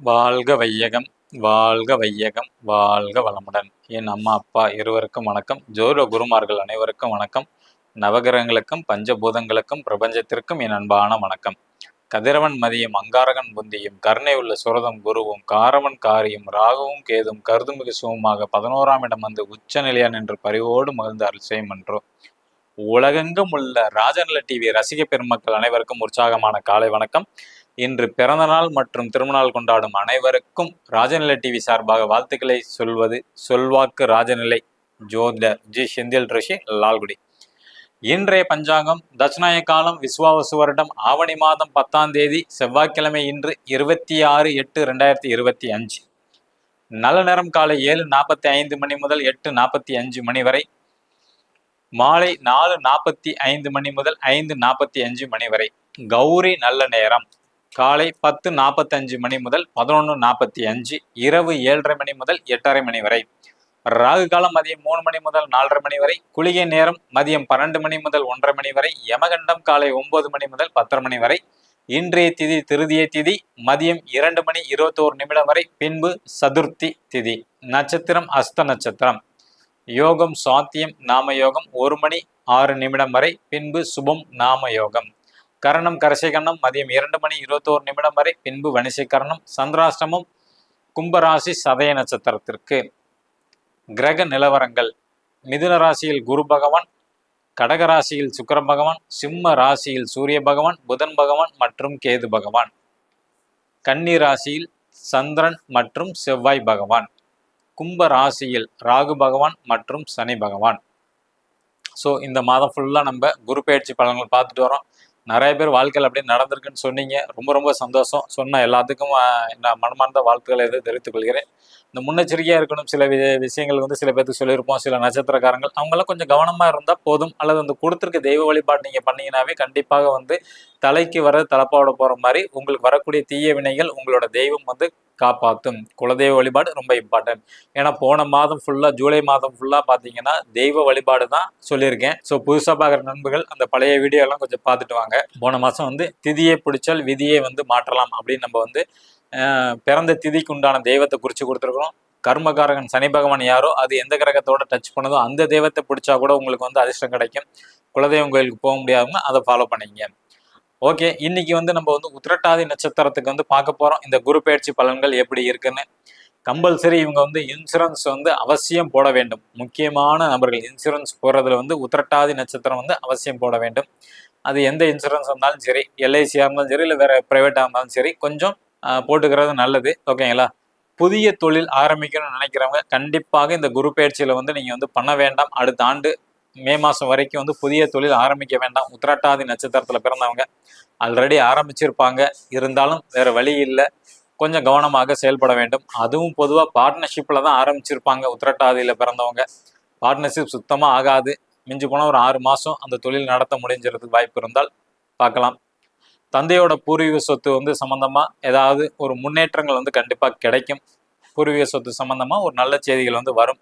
வாழ்க வையகம் வாழ்க வையகம் வாழ்க வளமுடன். என் அம்மா அப்பா இருவருக்கும் வணக்கம். ஜோர குருமார்கள் அனைவருக்கும் வணக்கம். நவகிரகங்களுக்கும் பஞ்சபூதங்களுக்கும் பிரபஞ்சத்திற்கும் என் அன்பான வணக்கம். கதிரவன் மதியம் அங்காரகன் புந்தியும் கருணை உள்ள சுரதம் குருவும் காரவன் காரியும் ராகுவும் கேதும் கருதுமிகு சுகமாக பதினோராம் இடம் வந்து உச்ச நிலையான் என்று பரிவோடு மகிழ்ந்த அருள் என்றோ உலகெங்கும் உள்ள ராஜநல டிவி ரசிக பெருமக்கள் அனைவருக்கும் உற்சாகமான காலை வணக்கம். இன்று பிறந்தநாள் மற்றும் திருமணநாள் கொண்டாடும் அனைவருக்கும் ராஜநிலை டிவி சார்பாக வாழ்த்துக்களை சொல்வது சொல்வாக்கு ராஜநிலை ஜோதிடர் ஜி. செந்தில் ரிஷி லால்குடி. இன்றைய பஞ்சாங்கம் தட்சிணாய காலம் விஸ்வாவசு வருடம் ஆவணி மாதம் பத்தாம் தேதி செவ்வாய்க்கிழமை இன்று இருபத்தி ஆறு எட்டு ரெண்டாயிரத்தி இருபத்தி அஞ்சு. நல்ல நேரம் காலை ஏழு நாற்பத்தி ஐந்து மணி முதல் எட்டு நாற்பத்தி அஞ்சு மணி வரை. மாலை நாலு நாற்பத்தி ஐந்து மணி முதல் ஐந்து நாற்பத்தி அஞ்சு மணி வரை. கௌரி நல்ல நேரம். காலை பத்து நாற்பத்தஞ்சு மணி முதல் பதினொன்று நாற்பத்தி அஞ்சு இரவு ஏழரை மணி முதல் எட்டரை மணி வரை. ராகு காலம் மதியம் மூணு மணி முதல் நாலரை மணி வரை. குளிகை நேரம் மதியம் பன்னெண்டு மணி முதல் ஒன்றரை மணி வரை. யமகண்டம் காலை ஒன்பது மணி முதல் பத்தரை மணி வரை. இன்றைய திதி திருதிய திதி மதியம் இரண்டு மணி இருபத்தோரு நிமிடம் வரை. பின்பு சதுர்த்தி திதி நட்சத்திரம் அஸ்த நட்சத்திரம். யோகம் சாத்தியம் நாம யோகம் ஒரு மணி ஆறு நிமிடம் வரை. பின்பு சுபம் நாம யோகம். கரணம் கரசைகரணம் மதியம் இரண்டு மணி இருபத்தோரு நிமிடம் வரை பின்பு வணிசைக்கரணம் சந்திராஷ்டமம் கும்பராசி சதய நட்சத்திரத்திற்கு. கிரக நிலவரங்கள். மிதுன ராசியில் குரு பகவான் கடக ராசியில் சுக்கர பகவான் சிம்ம ராசியில் சூரிய பகவான் புதன் பகவான் மற்றும் கேது பகவான். கன்னி ராசியில் சந்திரன் மற்றும் செவ்வாய் பகவான். கும்ப ராசியில் ராகு பகவான் மற்றும் சனி பகவான். ஸோ இந்த மாதம் ஃபுல்லாக நம்ம குரு பயிற்சி பலன்கள் பார்த்துட்டு வரோம். நிறைய பேர் வாழ்க்கையில் அப்படியே நடந்திருக்குன்னு சொன்னீங்க. ரொம்ப ரொம்ப சந்தோஷம். சொன்ன எல்லாத்துக்கும் நான் மனமார்ந்த வாழ்த்துக்களை எது தெரிவித்துக் கொள்கிறேன். இந்த முன்னெச்சரிக்கையாக இருக்கணும். சில வி விஷயங்கள் வந்து சில பேருக்கு சொல்லியிருப்போம். சில நட்சத்திரக்காரங்கள் அவங்களாம் கொஞ்சம் கவனமாக இருந்தால் போதும். அல்லது அந்த கொடுத்துருக்க தெய்வ வழிபாடு நீங்கள் பண்ணீங்கன்னாவே கண்டிப்பாக வந்து தலைக்கு வர தலைப்பாவோட போகிற மாதிரி உங்களுக்கு வரக்கூடிய தீய வினைகள் உங்களோட தெய்வம் வந்து காப்பாற்றும் குலதெய்வ வழிபாடு ரொம்ப இம்பார்ட்டன்ட் ஏன்னா போன மாதம் ஃபுல்லாக ஜூலை மாதம் ஃபுல்லாக பார்த்தீங்கன்னா தெய்வ வழிபாடு தான் சொல்லியிருக்கேன். ஸோ புதுசாக பார்க்குற நண்பர்கள் அந்த பழைய வீடியோலாம் கொஞ்சம் பார்த்துட்டு வாங்க. போன மாதம் வந்து திதியை பிடிச்சால் விதியை வந்து மாற்றலாம் அப்படின்னு நம்ம வந்து பிறந்த திதிக்கு உண்டான தெய்வத்தை குறித்து கொடுத்துருக்குறோம். கர்மகாரகன் சனி பகவான் யாரோ அது எந்த கிரகத்தோட டச் பண்ணதோ அந்த தெய்வத்தை பிடிச்சா கூட உங்களுக்கு வந்து அதிர்ஷ்டம் கிடைக்கும். குலதெய்வம் கோயிலுக்கு போக முடியாதுன்னா அதை ஃபாலோ பண்ணிக்கங்க. ஓகே இன்னைக்கு வந்து நம்ம வந்து உத்திரட்டாதி நட்சத்திரத்துக்கு வந்து பார்க்க போறோம். இந்த குரு பயிற்சி பலன்கள் எப்படி இருக்குன்னு. கம்பல்சரி இவங்க வந்து இன்சூரன்ஸ் வந்து அவசியம் போட வேண்டும். முக்கியமான நபர்கள் இன்சூரன்ஸ் போடுறதுல வந்து உத்திரட்டாதி நட்சத்திரம் வந்து அவசியம் போட வேண்டும். அது எந்த இன்சூரன்ஸ் இருந்தாலும் சரி எல்ஐசியாக இருந்தாலும் சரி இல்லை வேற ப்ரைவேட்டாக இருந்தாலும் சரி கொஞ்சம் போட்டுக்கிறது நல்லது. ஓகேங்களா? புதிய தொழில் ஆரம்பிக்கணும்னு நினைக்கிறவங்க கண்டிப்பாக இந்த குரு பயிற்சியில் வந்து நீங்கள் வந்து பண்ண வேண்டாம். அடுத்த ஆண்டு மே மாதம் வரைக்கும் வந்து புதிய தொழில் ஆரம்பிக்க வேண்டாம். உத்திராட்டாதி நட்சத்திரத்தில் பிறந்தவங்க. ஆல்ரெடி ஆரம்பிச்சிருப்பாங்க. இருந்தாலும் வேற வழி இல்லை. கொஞ்சம் கவனமாக செயல்பட வேண்டும். அதுவும் பொதுவாக பார்ட்னர்ஷிப்பில் தான் ஆரம்பிச்சிருப்பாங்க. உத்திரட்டாதியில் பிறந்தவங்க. பார்ட்னர்ஷிப் சுத்தமாக ஆகாது. மிஞ்சி போனால் ஒரு ஆறு மாதம் அந்த தொழில் நடத்த முடிஞ்சிறதுக்கு வாய்ப்பு இருந்தால் பார்க்கலாம். தந்தையோட பூர்வீக சொத்து வந்து சம்மந்தமாக ஏதாவது ஒரு முன்னேற்றங்கள் வந்து கண்டிப்பாக கிடைக்கும். பூர்வீக சொத்து சம்மந்தமாக ஒரு நல்ல செய்திகள் வந்து வரும்.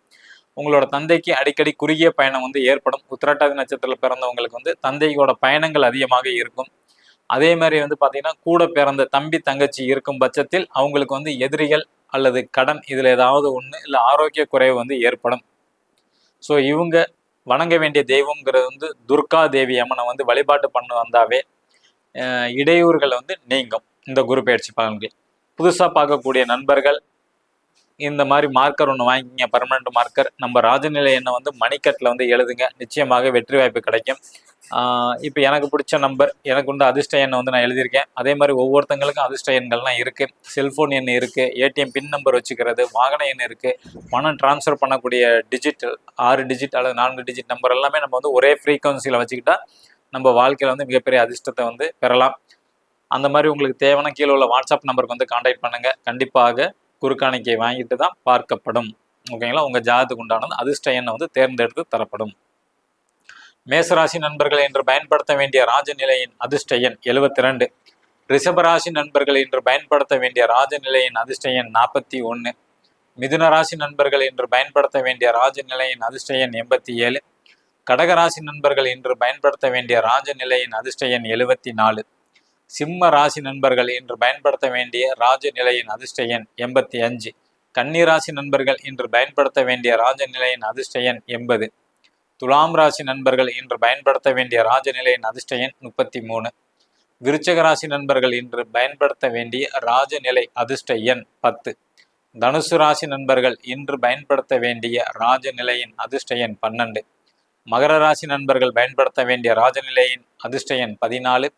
உங்களோட தந்தைக்கு அடிக்கடி குறுகிய பயணம் வந்து ஏற்படும். உத்திரட்டாதி நட்சத்திரத்தில் பிறந்தவங்களுக்கு வந்து தந்தையோட பயணங்கள் அதிகமாக இருக்கும். அதே மாதிரி வந்து பார்த்தீங்கன்னா கூட பிறந்த தம்பி தங்கச்சி இருக்கும் பட்சத்தில் அவங்களுக்கு வந்து எதிரிகள் அல்லது கடன் இதில் ஏதாவது ஒன்று இல்லை ஆரோக்கிய குறைவு வந்து ஏற்படும். ஸோ இவங்க வணங்க வேண்டிய தெய்வம்ங்கிறது வந்து துர்கா தேவி அம்மனை வந்து வழிபாட்டு பண்ண வந்தாவே இடையூறுகள் வந்து நீங்கும். இந்த குரு பயிற்சி பலன்கள். புதுசாக பார்க்கக்கூடிய நண்பர்கள் இந்த மாதிரி மார்க்கர் ஒன்று வாங்கிக்கிங்க பர்மனண்ட் மார்க்கர் நம்ம ராஜநிலை எண்ணை வந்து மணிக்கட்டில் வந்து எழுதுங்க. நிச்சயமாக வெற்றி வாய்ப்பு கிடைக்கும். இப்போ எனக்கு பிடிச்ச நம்பர் எனக்கு உண்டு அதிர்ஷ்ட எண்ணை வந்து நான் எழுதியிருக்கேன். அதே மாதிரி ஒவ்வொருத்தங்களுக்கும் அதிர்ஷ்ட எண்கள்லாம் இருக்குது செல்ஃபோன் எண் இருக்குது ஏடிஎம் பின் நம்பர் வச்சுக்கிறது வாகன எண் இருக்குது பணம் ட்ரான்ஸ்ஃபர் பண்ணக்கூடிய டிஜிட்டல் ஆறு டிஜிட் அல்லது நான்கு டிஜிட் நம்பர் எல்லாமே நம்ம வந்து ஒரே ஃப்ரீக்குவன்சியில் வச்சுக்கிட்டா நம்ம வாழ்க்கையில் வந்து மிகப்பெரிய அதிர்ஷ்டத்தை வந்து பெறலாம். அந்த மாதிரி உங்களுக்கு தேவையான கீழே உள்ள வாட்ஸ்அப் நம்பருக்கு வந்து காண்டாக்ட் பண்ணுங்கள் கண்டிப்பாக குறுக்காணிக்கை வாங்கிட்டு தான் பார்க்கப்படும். ஓகேங்களா? உங்கள் ஜாதத்துக்கு உண்டானது அதிர்ஷ்ட எண்ணை வந்து தேர்ந்தெடுத்து தரப்படும். மேசராசி நண்பர்கள் என்று பயன்படுத்த வேண்டிய ராஜநிலையின் அதிர்ஷ்ட எண் எழுபத்தி ரெண்டு ரிஷபராசி நண்பர்கள் என்று பயன்படுத்த வேண்டிய ராஜநிலையின் அதிர்ஷ்ட எண் நாற்பத்தி ஒன்று மிதுன ராசி நண்பர்கள் என்று பயன்படுத்த வேண்டிய ராஜநிலையின் அதிர்ஷ்ட எண் எண்பத்தி ஏழு. கடகராசி நண்பர்கள் என்று பயன்படுத்த வேண்டிய ராஜநிலையின் அதிர்ஷ்ட எண் எழுபத்தி நாலு. சிம்ம ராசி நண்பர்கள் இன்று பயன்படுத்த வேண்டிய ராஜநிலையின் அதிர்ஷ்ட எண் எண்பத்தி அஞ்சு. கன்னிராசி நண்பர்கள் இன்று பயன்படுத்த வேண்டிய ராஜநிலையின் அதிர்ஷ்ட எண் எண்பது. துலாம் ராசி நண்பர்கள் இன்று பயன்படுத்த வேண்டிய ராஜநிலையின் அதிர்ஷ்ட எண் முப்பத்தி மூணு. விருச்சக ராசி நண்பர்கள் இன்று பயன்படுத்த வேண்டிய ராஜநிலை அதிர்ஷ்ட எண் பத்து. தனுசு ராசி நண்பர்கள் இன்று பயன்படுத்த வேண்டிய ராஜநிலையின் அதிர்ஷ்ட எண் பன்னெண்டு. மகர ராசி நண்பர்கள் பயன்படுத்த வேண்டிய ராஜநிலையின் அதிர்ஷ்ட எண் பதினாலு.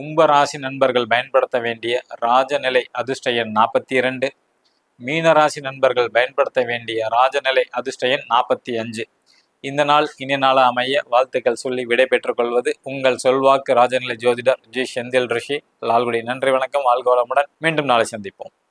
கும்பராசி நண்பர்கள் பயன்படுத்த வேண்டிய ராஜநிலை அதிர்ஷ்ட எண் நாற்பத்தி இரண்டு மீனராசி நண்பர்கள் பயன்படுத்த வேண்டிய ராஜநிலை அதிர்ஷ்ட எண் நாற்பத்தி அஞ்சு இந்த நாள் இனிய நாள அமைய வாழ்த்துக்கள் சொல்லி விடை கொள்வது உங்கள் சொல்வாக்கு ராஜநிலை ஜோதிடர் ஜி செந்தில் ரிஷி. லால்குடி நன்றி வணக்கம். வாழ்க வளமுடன். மீண்டும் நாளை சந்திப்போம்.